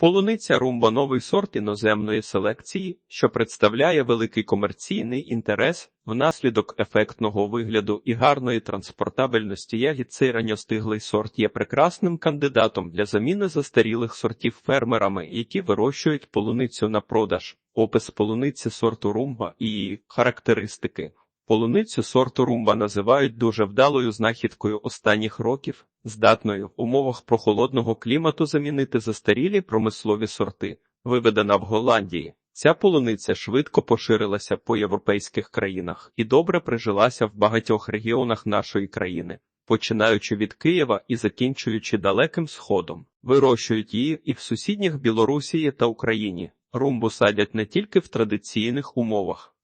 Полуниця румба новий сорт іноземної селекції, що представляє великий комерційний інтерес внаслідок ефектного вигляду і гарної транспортабельності ягід. Цей ранньостиглий сорт є прекрасним кандидатом для заміни застарілих сортів фермерами, які вирощують полуницю на продаж. Опис полуниці сорту румба і її характеристики. Полуницю сорту румба називають дуже вдалою знахідкою останніх років, здатною в умовах прохолодного клімату замінити застарілі промислові сорти, виведена в Голландії. Ця полуниця швидко поширилася по європейських країнах і добре прижилася в багатьох регіонах нашої країни, починаючи від Києва і закінчуючи далеким сходом. Вирощують її і в сусідніх Білорусії та Україні. Румбу садять не тільки в традиційних умовах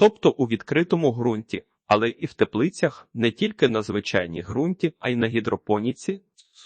тобто у відкритому ґрунті, але і в теплицях не тільки на звичайній ґрунті, а й на гідропоніці.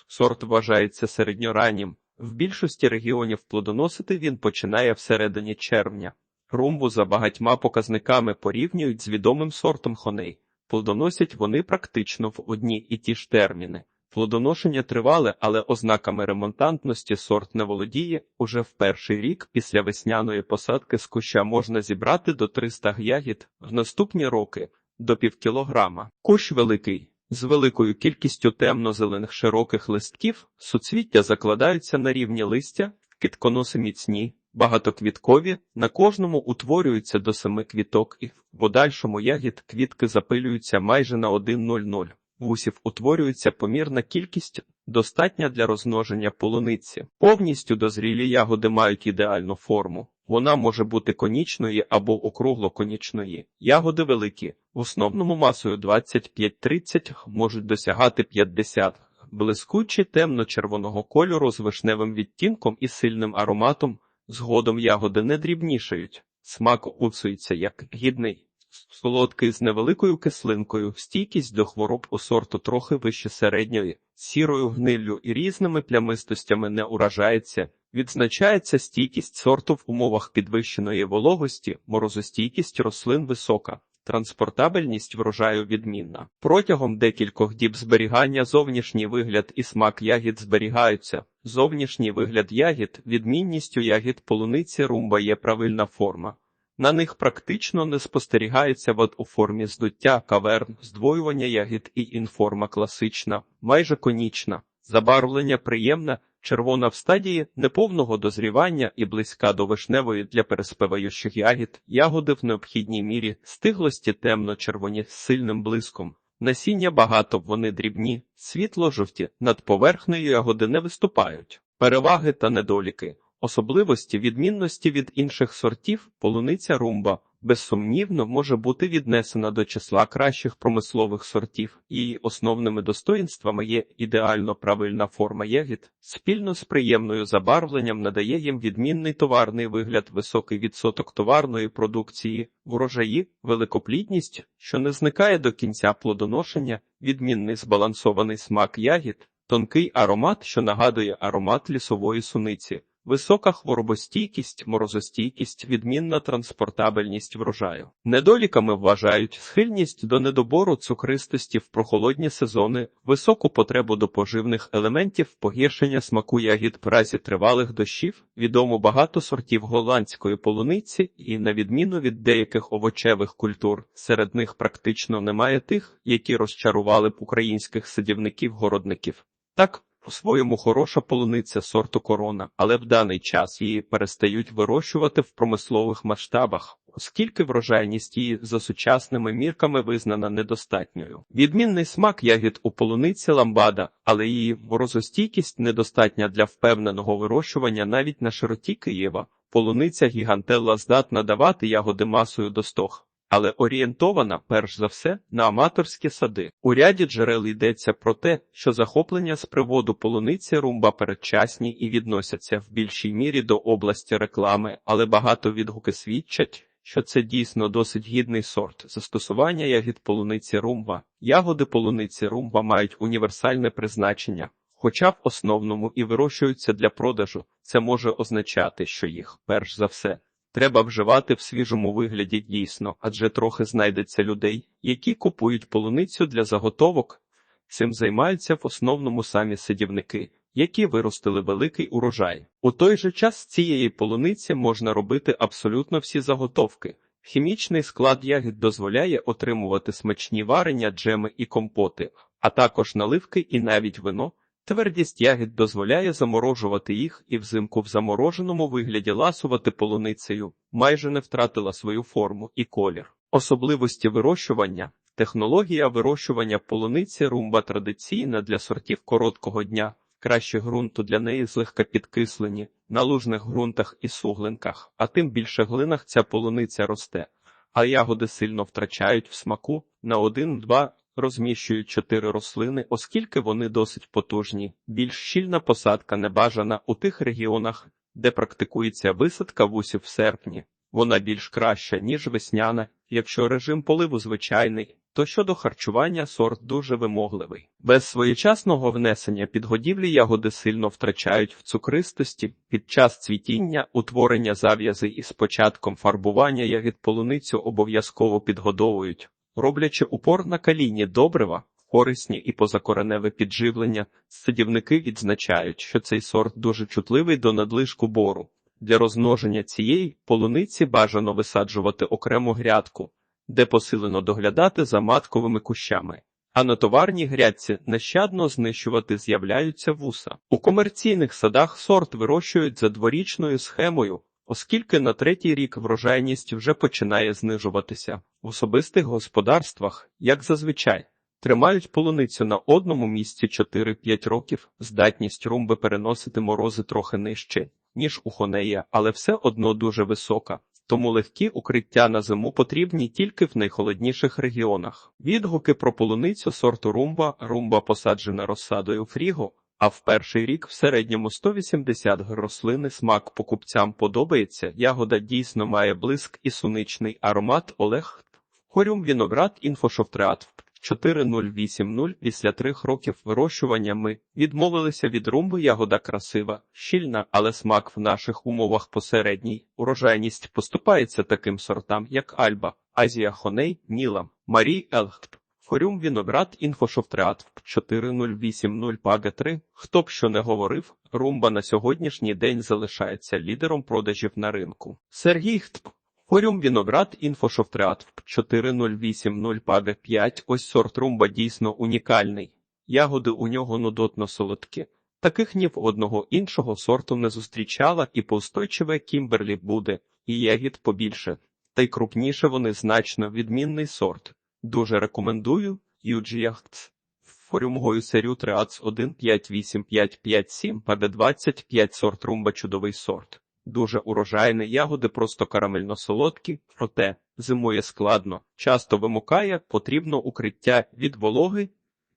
Сорт вважається середньораннім. В більшості регіонів плодоносити він починає всередині червня. Румбу за багатьма показниками порівнюють з відомим сортом хоней. Плодоносять вони практично в одні і ті ж терміни. Плодоношення тривале, але ознаками ремонтантності сорт не володіє. Уже в перший рік після весняної посадки з куща можна зібрати до 300 ягід, в наступні роки до півкілограма. Кущ великий. З великою кількістю темно-зелених широких листків суцвіття закладаються на рівні листя, кітконоси міцні, багатоквіткові, на кожному утворюються до семи квіток і в подальшому ягід квітки запилюються майже на 1,00 вусів утворюється помірна кількість, достатня для розмноження полуниці. Повністю дозрілі ягоди мають ідеальну форму. Вона може бути конічної або округло-конічної. Ягоди великі, в основному масою 25-30, можуть досягати 50. Блискучі темно-червоного кольору з вишневим відтінком і сильним ароматом, згодом ягоди не дрібнішають. Смак уцується як гідний. Солодкий з невеликою кислинкою, стійкість до хвороб у сорту трохи вище середньої, сірою гниллю і різними плямистостями не уражається. Відзначається стійкість сорту в умовах підвищеної вологості, морозостійкість рослин висока, транспортабельність врожаю відмінна. Протягом декількох діб зберігання зовнішній вигляд і смак ягід зберігаються. Зовнішній вигляд ягід, відмінністю ягід полуниці румба є правильна форма. На них практично не спостерігається вод у формі здуття каверн, здвоювання ягід і інформа класична, майже конічна, забарвлення приємне, червона в стадії неповного дозрівання і близька до вишневої для переспеваючих ягід, ягоди в необхідній мірі, стиглості темно-червоні з сильним блиском. Насіння багато, вони дрібні, світло-жовті, над поверхнею ягоди не виступають. Переваги та недоліки. Особливості відмінності від інших сортів полуниця румба безсумнівно може бути віднесена до числа кращих промислових сортів, і основними достоїнствами є ідеально правильна форма ягід, спільно з приємною забарвленням надає їм відмінний товарний вигляд, високий відсоток товарної продукції, врожаї, великоплідність, що не зникає до кінця плодоношення, відмінний збалансований смак ягід, тонкий аромат, що нагадує аромат лісової суниці. Висока хворобостійкість, морозостійкість, відмінна транспортабельність врожаю. Недоліками вважають схильність до недобору цукристості в прохолодні сезони, високу потребу до поживних елементів, погіршення смаку ягід в разі тривалих дощів, відомо багато сортів голландської полуниці, і, на відміну від деяких овочевих культур, серед них практично немає тих, які розчарували б українських садівників-городників. Так, по-своєму хороша полуниця сорту корона, але в даний час її перестають вирощувати в промислових масштабах, оскільки врожайність її за сучасними мірками визнана недостатньою. Відмінний смак ягід у полуниці ламбада, але її морозостійкість недостатня для впевненого вирощування навіть на широті Києва. Полуниця гігантелла здатна давати ягоди масою до стох але орієнтована перш за все на аматорські сади. У ряді джерел йдеться про те, що захоплення з приводу полуниці румба передчасні і відносяться в більшій мірі до області реклами, але багато відгуки свідчать. Що це дійсно досить гідний сорт застосування ягід полуниці румба. Ягоди полуниці румба мають універсальне призначення, хоча в основному і вирощуються для продажу. Це може означати, що їх, перш за все, Треба вживати в свіжому вигляді дійсно, адже трохи знайдеться людей, які купують полуницю для заготовок. Цим займаються в основному самі сидівники, які виростили великий урожай. У той же час з цієї полуниці можна робити абсолютно всі заготовки. Хімічний склад ягід дозволяє отримувати смачні варення, джеми і компоти, а також наливки і навіть вино. Твердість ягід дозволяє заморожувати їх і взимку в замороженому вигляді ласувати полуницею, майже не втратила свою форму і колір. Особливості вирощування. Технологія вирощування полуниці румба традиційна для сортів короткого дня, краще ґрунту для неї злегка підкислені, на лужних ґрунтах і суглинках, а тим більше глинах ця полуниця росте, а ягоди сильно втрачають в смаку на один-два розміщують чотири рослини, оскільки вони досить потужні. Більш щільна посадка не бажана у тих регіонах, де практикується висадка вусів в серпні. Вона більш краща, ніж весняна, якщо режим поливу звичайний, то щодо харчування сорт дуже вимогливий. Без своєчасного внесення підгодівлі ягоди сильно втрачають в цукристості під час цвітіння, утворення зав'язи і з початком фарбування ягід полуницю обов'язково підгодовують, роблячи упор на калійні добрива, корисні і позакореневе підживлення, садівники відзначають, що цей сорт дуже чутливий до надлишку бору. Для розмноження цієї полуниці бажано висаджувати окрему грядку, де посилено доглядати за матковими кущами. А на товарній грядці нещадно знищувати з'являються вуса. У комерційних садах сорт вирощують за дворічною схемою, оскільки на третій рік врожайність вже починає знижуватися. В особистих господарствах, як зазвичай, тримають полуницю на одному місці 4-5 років, здатність румби переносити морози трохи нижче, ніж у хонея, але все одно дуже висока. Тому легкі укриття на зиму потрібні тільки в найхолодніших регіонах. Відгуки про полуницю сорту румба, румба посаджена розсадою фріго, а в перший рік в середньому 180 г рослини смак покупцям подобається. Ягода дійсно має блиск і суничний аромат Олег. Хорюм віноград інфошофтреат 4080 після трьох років вирощування ми відмовилися від румби. Ягода красива, щільна, але смак в наших умовах посередній. Урожайність поступається таким сортам, як Альба, Азія Хоней, Ніла, Марій Елхт. Форюм Віноград інфошофтреат 4080 пага 3. Хто б що не говорив, румба на сьогоднішній день залишається лідером продажів на ринку. Сергій Хтп. Форюм Віноград інфошофтреат 4080 пага 5. Ось сорт румба дійсно унікальний. Ягоди у нього нудотно солодкі. Таких ні в одного іншого сорту не зустрічала і поустойчиве Кімберлі буде, і ягід побільше. Та й крупніше вони значно відмінний сорт. Дуже рекомендую Юджі Яхтс. Форюмгою серію Триац 158557 паде 25 сорт румба чудовий сорт. Дуже урожайний, ягоди просто карамельно солодкі, проте зимує складно, часто вимукає, потрібно укриття від вологи.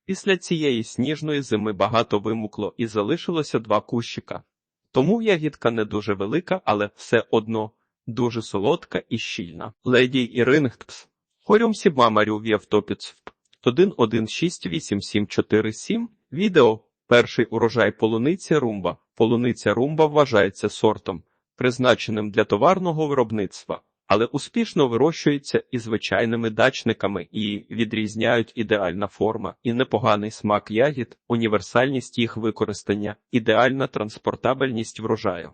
Після цієї сніжної зими багато вимукло і залишилося два кущика. Тому ягідка не дуже велика, але все одно дуже солодка і щільна. Леді Ірингтпс. Хорюм Сібмамарю В'явтопіц 11684747 Відео. Перший урожай полуниці румба. Полуниця румба вважається сортом, призначеним для товарного виробництва, але успішно вирощується і звичайними дачниками і відрізняють ідеальна форма і непоганий смак ягід, універсальність їх використання, ідеальна транспортабельність врожаю.